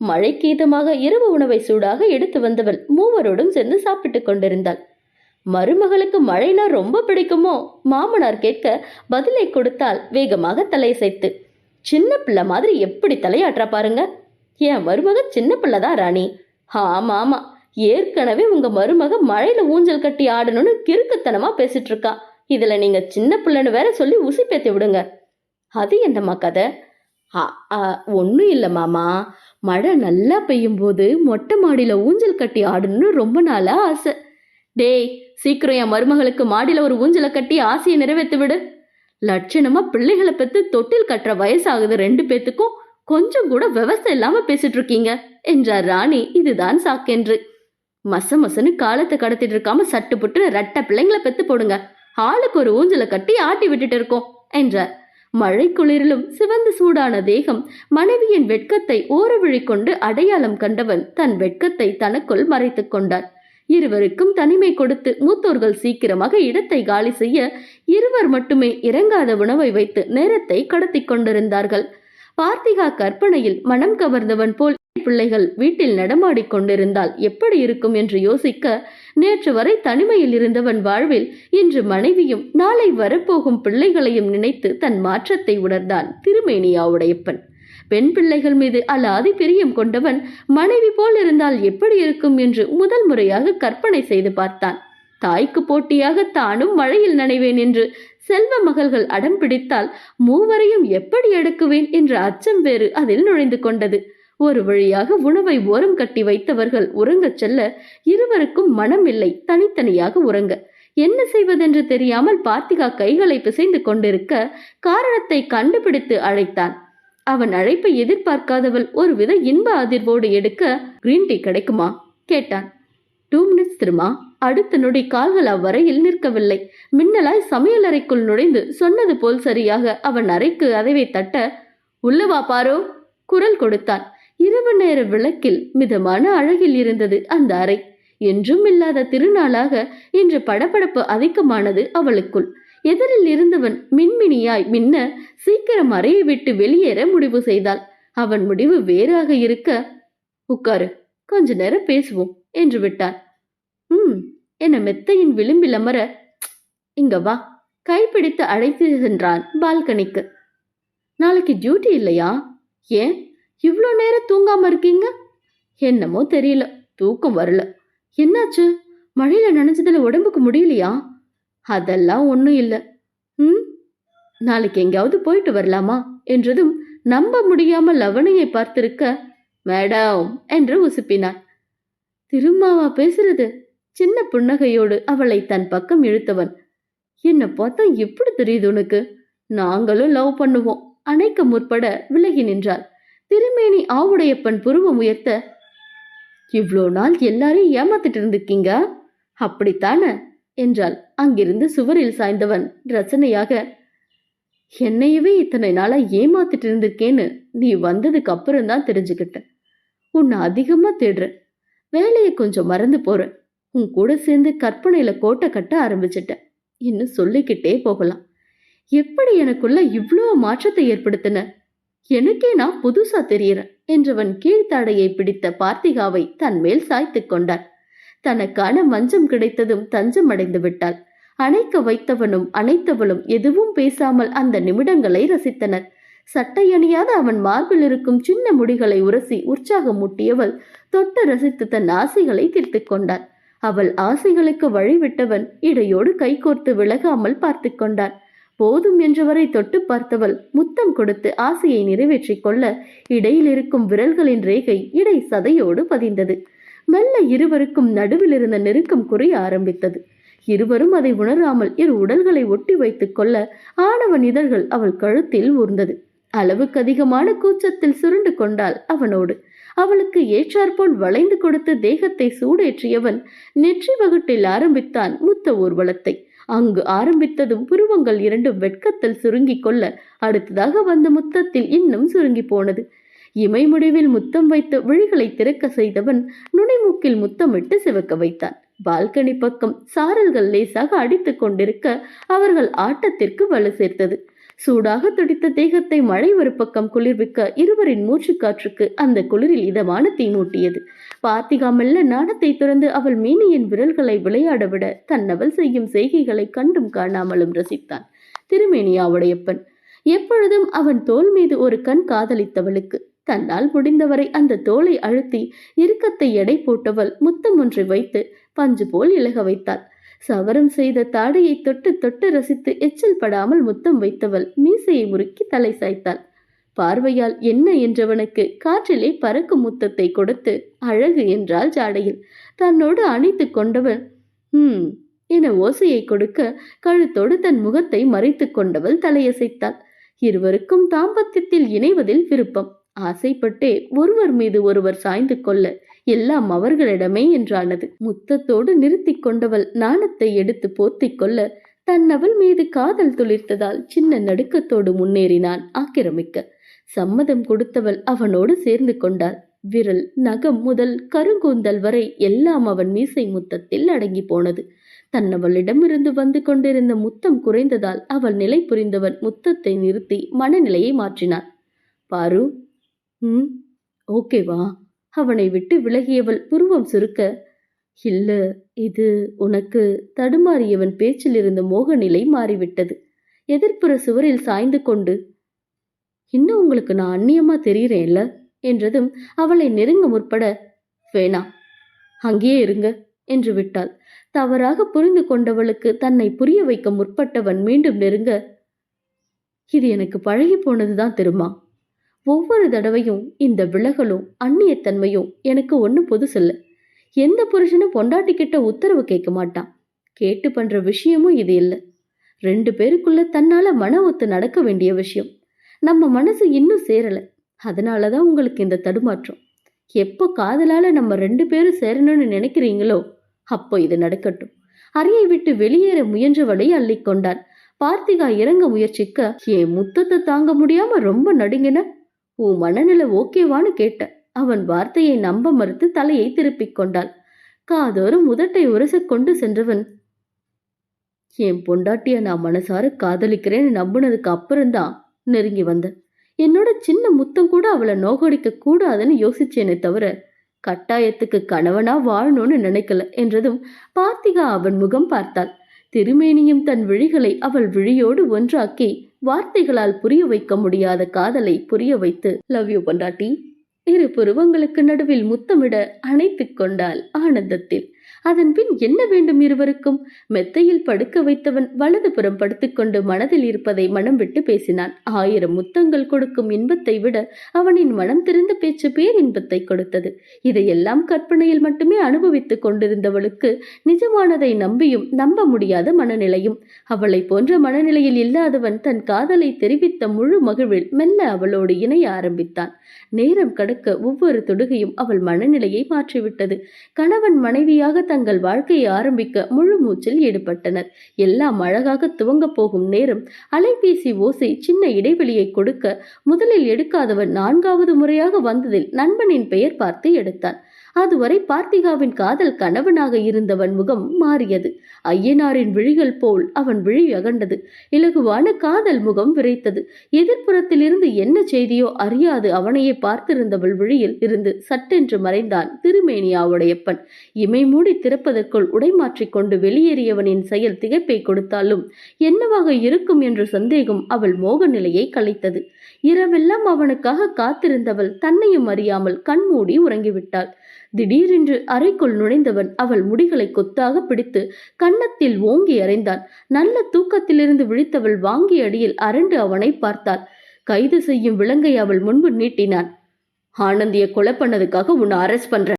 மழைக்கீதமாக இரவு உணவை சூடாக எடுத்து வந்தவள் மூவரோடும் சேர்ந்து சாப்பிட்டுக் கொண்டிருந்தாள். மருமகளுக்கு மழைனா ரொம்ப பிடிக்குமோ? மாமனார் கேட்க பதிலை கொடுத்தால் வேகமாக தலையசைத்து சின்ன பிள்ளை மாதிரி எப்படி தலையாட்டுறா பாருங்க. என் மருமக சின்ன பிள்ளை தான் ராணி. ஆமா ஆமா ஏற்கனவே உங்க மருமக மழையில ஊஞ்சல் கட்டி ஆடணும்னு கிறுக்குத்தனமா பேசிட்டு இருக்கா. இதுல நீங்க சின்ன பிள்ளைன்னு வேற சொல்லி உசி பேத்தி விடுங்க. அது என்னம்மா கதை? ஒன்றும் இல்லை மாமா. மழை நல்லா பெய்யும் போது மொட்டை மாடியில் ஊஞ்சல் கட்டி ஆடணும்னு ரொம்ப நாளாக ஆசை. டேய் சீக்கிரம் என் மருமகளுக்கு மாடியில் ஒரு ஊஞ்சலை கட்டி ஆசையை நிறைவேற்றி விடு. லட்சணமா பிள்ளைகளை பெற்று தொட்டில் கட்டுற வயசாகுது ரெண்டு பேத்துக்கும். கொஞ்சம் கூட விவசாயம் இல்லாம பேசிட்டு இருக்கீங்க. என்றார் ராணி. இதுதான் சாக்கென்று. மச மசன்னு காலத்தை கடத்திட்டு இருக்காம சட்டு புட்டுன்னு ரெட்டை பிள்ளைங்களை பெத்து போடுங்க. ஆளுக்கு ஒரு ஊஞ்சலை கட்டி ஆட்டி விட்டுட்டு இருக்கோம் என்றார். மழை குளிரிலும் சிவந்து சூடான தேகம் மனைவியின் வெட்கத்தை ஓரவிழி கொண்டு அடையாளம் கண்டவன் தன் வெட்கத்தை தனக்குள் மறைத்துக் கொண்டார் இருவருக்கும் தனிமை கொடுத்து மூத்தோர்கள் சீக்கிரமாக இடத்தை காலி செய்ய இருவர் மட்டுமே இறங்காத உணவை வைத்து நேரத்தை கடத்தி கொண்டிருந்தார்கள். பார்த்திகா கற்பனையில் மனம் கவர்ந்தவன் போல் பிள்ளைகள் வீட்டில் நடமாடிக் கொண்டிருந்தால் எப்படி இருக்கும் என்று யோசிக்க நேற்று வரை தனிமையில் இருந்தவன் வாழ்வில் இன்று மனைவியும் நாளை வரப்போகும் பிள்ளைகளையும் நினைத்து தன் மாற்றத்தை உணர்ந்தான் திருமேனியாவுடையப்பன். பெண் பிள்ளைகள் மீது அல்லாதி பிரியம் கொண்டவன் மனைவி போல் இருந்தால் எப்படி இருக்கும் என்று முதல் முறையாக கற்பனை செய்து பார்த்தான். தாய்க்கு போட்டியாக தானும் மழையில் நனைவேன் என்று செல்வ மகள்கள் அடம் பிடித்தால் மூவரையும் எப்படி எடுக்குவேன் என்ற அச்சம் வேறு அதில் நுழைந்து கொண்டது. ஒரு வழியாக உணவை ஓரம் கட்டி வைத்தவர்கள் உறங்கச் செல்ல இருவருக்கும் மனம் இல்லை தனித்தனியாக உறங்க. என்ன செய்வதென்று தெரியாமல் பார்த்திகா கைகளை பிசைந்து கொண்டிருக்க காரணத்தை கண்டுபிடித்து அழைத்தான். அவன் அழைப்பை எதிர்பார்க்காதவள் ஒருவித இன்ப அதிர்வோடு எடுக்க கிரீன் டீ கிடைக்குமா? கேட்டான். டூ மினிட்ஸ் திருமா. அடுத்த நொடி கால்கள் அவ்வரையில் நிற்கவில்லை. மின்னலாய் சமையலறைக்குள் நுழைந்து சொன்னது போல் சரியாக அவன் அறைக்கு அதைவை தட்ட உள்ளவா பாரோ? குரல் கொடுத்தான். இரவு நேர விளக்கில் மிதமான அழகில் இருந்தது அந்த அறை. என்றும் இல்லாத திருநாளாக இன்று படபடப்பு அதிகமானது அவளுக்குள். எதிரில் இருந்தவன் மின்மினியாய் மின்ன சீக்கிரம் அறையை விட்டு வெளியேற முடிவு செய்தாள். அவன் முடிவு வேறாக இருக்க உட்காரு கொஞ்ச நேரம் பேசுவோம் என்று விட்டான். ம் என மெத்தையின் விளிம்பில் அமர இங்க வா கைப்பிடித்து அழைத்து சென்றான் பால்கனிக்கு. நாளைக்கு டியூட்டி இல்லையா? ஏன்? இவ்வளோ நேரம் தூங்காம இருக்கீங்க? என்னமோ தெரியல தூக்கம் வரல. என்னாச்சு? மழையில நனைஞ்சதுல உடம்புக்கு முடியலையா? அதெல்லாம் ஒன்றும் இல்லை. ம்? நாளைக்கு எங்கேயாவது போயிட்டு வரலாமா? என்றதும் நம்ப முடியாமல் லவணையை பார்த்திருக்க மேடம் என்று உசுப்பினான் திருமாவா பேசுறது? சின்ன புன்னகையோடு அவளை தன் பக்கம் இழுத்தவன். என்ன பார்த்தா எப்படி தெரியுது உனக்கு? நாங்களும் லவ் பண்ணுவோம் அணைக்க முற்பட விலகி நின்றாள். திருமேனி ஆவுடையப்பன் புருவம் உயர்த்த இவ்வளோ நாள் எல்லாரையும் ஏமாத்திட்டு இருந்திருக்கீங்க? அப்படித்தானே? என்றாள். அங்கிருந்து சுவரில் சாய்ந்தவன் ரசனையாக என்னையவே இத்தனை நாளா ஏமாத்திட்டு இருந்திருக்கேன்னு நீ வந்ததுக்கு அப்புறம் தான் தெரிஞ்சுக்கிட்டேன். உன்னை அதிகமா தேடுறேன். வேலையை கொஞ்சம் மறந்து போறேன். உன் கூட சேர்ந்து கற்பனையில கோட்டை கட்ட ஆரம்பிச்சிட்டேன். இன்னும் சொல்லிக்கிட்டே போகலாம். எப்படி எனக்குள்ள இவ்வளோ மாற்றத்தை ஏற்படுத்தின? எனக்கே நான் புதுசா தெரியறேன் என்றவன் கீழ்த்தாடையை பிடித்த பார்த்திகாவை தன் மேல் சாய்த்து கொண்டான். தனக்கான மஞ்சம் கிடைத்ததும் தஞ்சம் அடைந்து விட்டாள். அணைக்க வைத்தவனும் அணைத்தவளும் எதுவும் பேசாமல் அந்த நிமிடங்களை ரசித்தனர். சட்டை அணியாத அவன் மார்பில் இருக்கும் சின்ன முடிகளை உரசி உற்சாகம் முட்டியவள் தொட்டு ரசித்து தன் ஆசைகளை தீர்த்து கொண்டாள். அவள் ஆசைகளுக்கு வழிவிட்டவன் இடையோடு கைகோர்த்து விலகாமல் பார்த்து கொண்டான். போதும் என்றவரை தொட்டு பார்த்தவள் முத்தம் கொடுத்து ஆசையை நிறைவேற்றிக் கொள்ள இடையில் இருக்கும் விரல்களின் ரேகை இடை சதையோடு பதிந்தது. மெல்ல இருவருக்கும் நடுவில் இருந்த நெருக்கம் குறைய ஆரம்பித்தது. இருவரும் அதை உணராமல் இரு உடல்களை ஒட்டி வைத்துக் கொள்ள ஆணவன் இதழ்கள் அவள் கழுத்தில் ஊர்ந்தது. அளவுக்கு அதிகமான கூச்சத்தில் சுருண்டு கொண்டாள் அவனோடு. அவளுக்கு ஏற்றாற்போல் வளைந்து கொடுத்து தேகத்தை சூடேற்றியவன் நெற்றி வகுட்டில் ஆரம்பித்தான் முத்த ஊர்வலத்தை. அங்கு ஆரம்பித்ததும் புருவங்கள் இரண்டும் வெட்கத்தில் சுருங்கிக் கொள்ள அடுத்ததாக வந்த முத்தத்தில் இன்னும் சுருங்கி போனது. இமை முடிவில் முத்தம் வைத்து விழிகளை திறக்க செய்தவன் நுனிமூக்கில் முத்தமிட்டு சிவக்க வைத்தான். பால்கனி பக்கம் சாரல்கள் லேசாக அடித்துக் கொண்டிருக்க அவர்கள் ஆட்டத்திற்கு வலு சேர்த்தது. சூடாக துடித்த தேகத்தை மழை ஒரு பக்கம் குளிர்விக்க இருவரின் மூச்சு காற்றுக்கு அந்த குளிரில் இதமான தீமூட்டியது பார்த்திகாமல்ல பார்த்திகா மெல்ல நாணத்தை துறந்து அவள் மீனியின் விரல்களை விளையாட விட தன்னவள் செய்யும் செய்கைகளை கண்டும் காணாமலும் ரசித்தான். திருமேனியாவுடையப்பன். எப்பொழுதும் அவன் தோல் மீது ஒரு கண் காதலித்தவளுக்கு தன்னால் முடிந்தவரை அந்த தோலை அழுத்தி இறுக்கத்தை எடை போட்டவள் முத்தம் ஒன்றை வைத்து பஞ்சு போல் இலக வைத்தாள். சவரம் செய்த தாடையை தொட்டு தொட்டு ரசித்து எச்சில் படாமல் முத்தம் வைத்தவள் மீசையை முறுக்கி தலை சாய்த்தாள். பார்வையால் என்ன என்றவனுக்கு காற்றிலே பறக்கும் முத்தத்தை கொடுத்து அழகு என்றால் ஜாடையில். தன்னோடு அணைத்து கொண்டவன் ஹம் என ஓசையை கொடுக்க கழுத்தோடு தன் முகத்தை மறைத்து கொண்டவள் தலையசைத்தாள். இருவருக்கும் தாம்பத்தியத்தில் இணைவதில் விருப்பம். ஆசைப்பட்டே ஒருவர் மீது ஒருவர் சாய்ந்து கொள்ள எல்லாம் அவர்களிடமே என்றானது. முத்தத்தோடு நிறுத்தி கொண்டவள் நாணத்தை எடுத்து போர்த்திக் கொள்ள தன்னவள் மீது காதல் துளிர்த்ததால் சின்ன நடுக்கத்தோடு முன்னேறினான் ஆக்கிரமிக்க. சம்மதம் கொடுத்தவள் அவனோடு சேர்ந்து கொண்டாள். விரல் நகம் முதல் கருங்கூந்தல் வரை எல்லாம் அவன் மீசை முத்தத்தில் அடங்கி போனது. தன்னவளிடமிருந்து வந்து கொண்டிருந்த முத்தம் குறைந்ததால் அவள் நிலை புரிந்தவன் முத்தத்தை நிறுத்தி மனநிலையை மாற்றினான். பாரு. ம் ஓகேவா? அவனை விட்டு விலகியவள் புருவம் சுருக்க இல்ல இது உனக்கு தடுமாறியவன் பேச்சில் இருந்த மோக நிலை மாறிவிட்டது. எதிர்ப்புற சுவரில் சாய்ந்து கொண்டு இன்னும் உங்களுக்கு நான் அந்நியமா தெரிகிறேன்ல? என்றதும் அவளை நெருங்க முற்பட வேணா அங்கேயே இருங்க என்று விட்டாள். தவறாக புரிந்து கொண்டவளுக்கு தன்னை புரிய வைக்க முற்பட்டவன் மீண்டும் நெருங்க இது எனக்கு பழகி போனதுதான் திருமா. ஒவ்வொரு தடவையும் இந்த விலகலும் அந்நியத்தன்மையும் எனக்கு ஒன்றும் புதுசில்ல எந்த புருஷனும் பொண்டாட்டி கிட்ட உத்தரவு கேட்க மாட்டான். கேட்டு பண்ற விஷயமும் இது இல்லை. ரெண்டு பேருக்குள்ள தன்னால மன ஒத்து நடக்க வேண்டிய விஷயம். நம்ம மனசு இன்னும் சேரலை. அதனால தான் உங்களுக்கு இந்த தடுமாற்றம். எப்போ காதலால் நம்ம ரெண்டு பேரும் சேரணும்னு நினைக்கிறீங்களோ அப்போ இது நடக்கட்டும். அறையை விட்டு வெளியேற முயன்றவளை அள்ளிக்கொண்டான் பார்த்திகா இறங்க முயற்சிக்க என் முத்தத்தை தாங்க முடியாம ரொம்ப நடுங்கின? உன் மனநிலை ஓகேவான்னு கேட்ட. அவன் வார்த்தையை நம்ப மறுத்து தலையை திருப்பிக் கொண்டாள். காதோறும் முதட்டை உரச கொண்டு சென்றவன். என் பொண்டாட்டிய நான் மனசார காதலிக்கிறேன்னு நம்புனதுக்கு அப்புறம்தான் நெருங்கி வந்தேன் என்னோட சின்ன முத்தம் கூட அவளை நோகடிக்க கூடாதுன்னு யோசிச்சேனே தவிர கட்டாயத்துக்கு கணவனா வாழணும்னு நினைக்கல என்றதும் பார்த்திகா அவன் முகம் பார்த்தாள். திருமேனியும் தன் விழிகளை அவள் விழியோடு ஒன்றாக்கி வார்த்தைகளால் புரிய வைக்க முடியாத காதலை புரிய வைத்து லவ் யூ பொண்டாட்டி. இரு புருவங்களுக்கு நடுவில் முத்தமிட அணைத்துக் கொண்டாள் ஆனந்தத்தில். அதன்பின் என்ன வேண்டும் இருவருக்கும்? மெத்தையில் படுக்க வைத்தவன் வலதுபுறம் படுத்துக்கொண்டு மனதில் இருப்பதை மனம் விட்டு பேசினான். ஆயிரம் முத்தங்கள் கொடுக்கும் இன்பத்தை விட அவனின் மனம் திறந்த பேச்சு பேர் இன்பத்தை கொடுத்தது. இதையெல்லாம் கற்பனையில் மட்டுமே அனுபவித்துக் கொண்டிருந்தவளுக்கு நிஜமானதை நம்பியும் நம்ப முடியாத மனநிலையும். அவளை போன்ற மனநிலையில் இல்லாதவன் தன் காதலை தெரிவித்த முழு மகிழ்வில் மெல்ல அவளோடு இணைய ஆரம்பித்தான். நேரம் கடக்க ஒவ்வொரு தொடுகையும் அவள் மனநிலையை மாற்றிவிட்டது. கணவன் மனைவியாக தங்கள் வாழ்க்கையை ஆரம்பிக்க முழு மூச்சில் ஈடுபட்டனர். எல்லாம் அழகாக துவங்கப் போகும் நேரம் அலைபேசி ஓசை சின்ன இடைவெளியை கொடுக்க முதலில் எடுக்காதவன் நான்காவது முறையாக வந்ததில் நண்பனின் பெயர் பார்த்து எடுத்தான். அதுவரை பார்த்திகாவின் காதல் கணவனாக இருந்தவன் முகம் மாறியது. ஐயனாரின் விழிகள் போல் அவன் விழி அகண்டது. இலகுவான காதல் முகம் விரைத்தது. எதிர்ப்புறத்திலிருந்து என்ன செய்தியோ அறியாது அவனையே பார்த்திருந்தவள் விழியில் இருந்து சட்டென்று மறைந்தான் திருமேனியாவுடையப்பன். இமை மூடி திறப்பதற்குள் உடைமாற்றிக் கொண்டு வெளியேறியவனின் செயல் திகைப்பை கொடுத்தாலும் என்னவாக இருக்கும் என்ற சந்தேகம் அவள் மோக நிலையை கலைத்தது. இரவெல்லாம் அவனுக்காக காத்திருந்தவள். தன்னையும் அறியாமல் கண்மூடி உறங்கிவிட்டாள். திடீரென்று அறைக்குள் நுழைந்தவன் அவள் முடிகளை கொத்தாக பிடித்து கன்னத்தில் ஓங்கி அறைந்தான். நல்ல தூக்கத்திலிருந்து விழித்தவள் வாங்கி அடியில் அரண்டு அவனை பார்த்தாள். கைது செய்யும் விலங்கை அவள் முன்பு நீட்டினான். ஆனந்திய கொலை பண்ணதுக்காக உன்னை அரெஸ்ட் பண்றேன்.